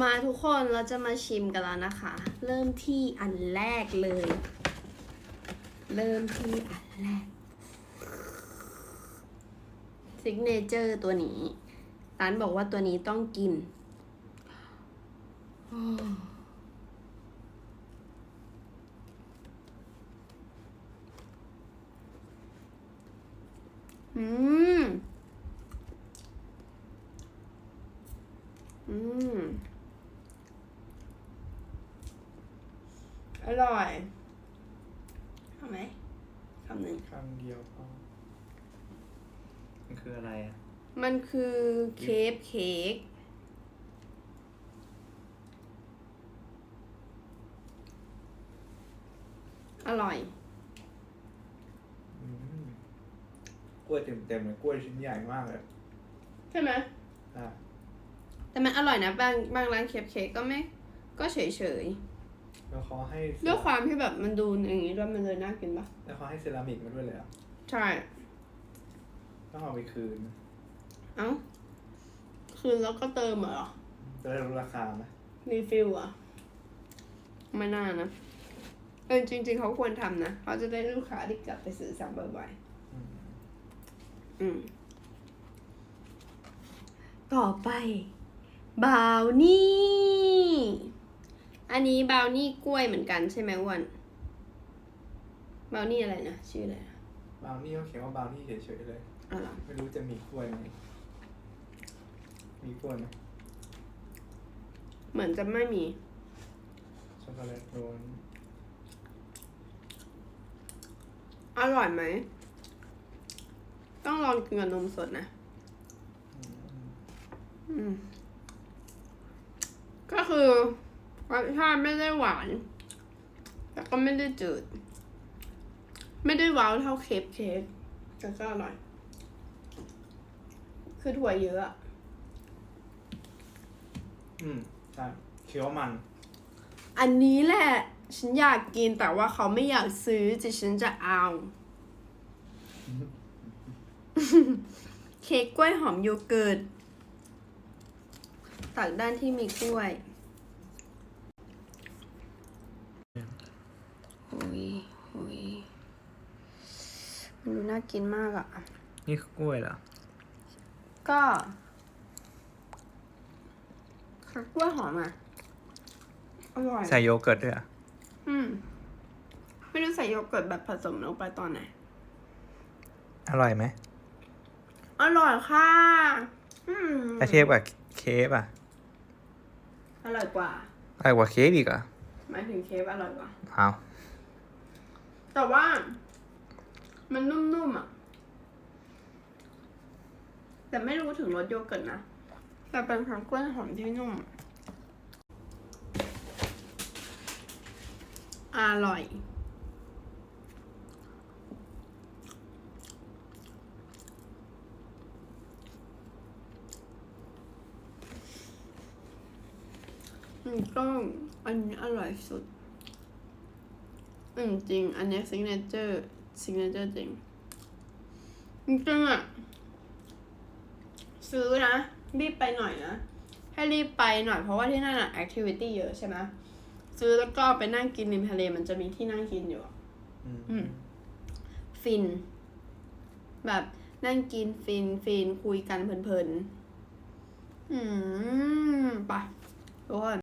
มาทุกคนเราจะมาชิมกันแล้วนะคะ เริ่มที่อันแรกเลย เริ่มที่อันแรกซิกเนเจอร์ตัวนี้ร้านบอกว่าตัวนี้ต้องกิน อืมอืม อืมอร่อยทำไหมคำหนึ่งคำเดียวพอมันคืออะไรอะ มันคือเคฟเค้กอร่อยอืมกล้วยเต็มๆเลยกล้วยชิ้นใหญ่มากเลยใช่ไหมอะแต่มันอร่อยนะ บางบางร้านเคฟเค้กก็ไม่ ก็เฉยเฉย แล้วเขาให้ๆด้วยความที่แบบมันดูอย่างนี้ด้วยมันเลยน่ากินปะแล้วเขาให้เซรามิกมาด้วยเลยอะ ใช่ต้องเอาไปคืน เอ้า คืนแล้วก็เติมเหรอ จะได้รู้ราคาไหมรีฟิลอะ ไม่น่านะ เออจริง ๆ เขาควรทำนะ เขาจะได้ลูกค้าที่กลับไปซื้อซ้ำบ่อยอืมๆอืม ต่อไปบราวนี่ อันนี้บราวนี่กล้วยเหมือนกันใช่ไหมอ้วันบราวนี่อะไรนะชื่ออะไรนะบราวนี่เขาเขียนว่าบราวนี่เฉยๆเลยอ๋อเหรอไม่รู้จะมีกล้วยไหมมีกล้วยไหมเหมือนจะไม่มี ช็อกโกแลตโรนอร่อยไหม ต้องลองกินกับนมสดนะ อืมก็คือ รสชาติไม่ได้หวาน แต่ก็ไม่ได้จืด ไม่ได้ว้าวเท่าเคปเค้กแต่ก็อร่อย คือถั่วเยอะอะอืมใช่เคี้ยวมัน อันนี้แหละ ฉันอยากกินแต่ว่าเขาไม่อยากซื้อแต่ฉันจะเอา เค้กกล้วยหอมโยเกิร์ตตักด้านที่มีกล้วย โอ้ยโอ้ยมันดูน่ากินมากอะนี่คือกล้วยเหรอ ก็คือกล้วยหอมอะอร่อย ใส่โยเกิร์ตด้วยอะ อืม ไม่รู้ใส่โยเกิร์ตแบบผสมลงไปตอนไหน อร่อยไหม อร่อยค่ะ อืมถ้าเทียบกับเค้กอะ อร่อยกว่า อร่อยกว่าเค้กอีกเหรอะหมายถึงเค้กอร่อยกว่า เอา แต่ว่า มันนุ่มๆอะ แต่ไม่รู้ถึงรสโยเกิร์ตนะ แต่เป็นผักกล้วยหอมที่นุ่ม อร่อยอืมก็อันนี้อร่อยสุด อืมจริง อันนี้ซิกเนเจอร์ซิกเนเจอร์จริงจริงๆอะซื้อนะ รีบไปหน่อยนะ ให้รีบไปหน่อยเพราะว่าที่นั่นอะแอคทิวิตี้เยอะใช่ไหมซื้อแล้วก็ไปนั่งกินริมทะเลมันจะมีที่นั่งกินอยู่อะอืมฟิน แบบนั่งกินฟินฟินคุยกันเพลินๆ อืมไปทุกคน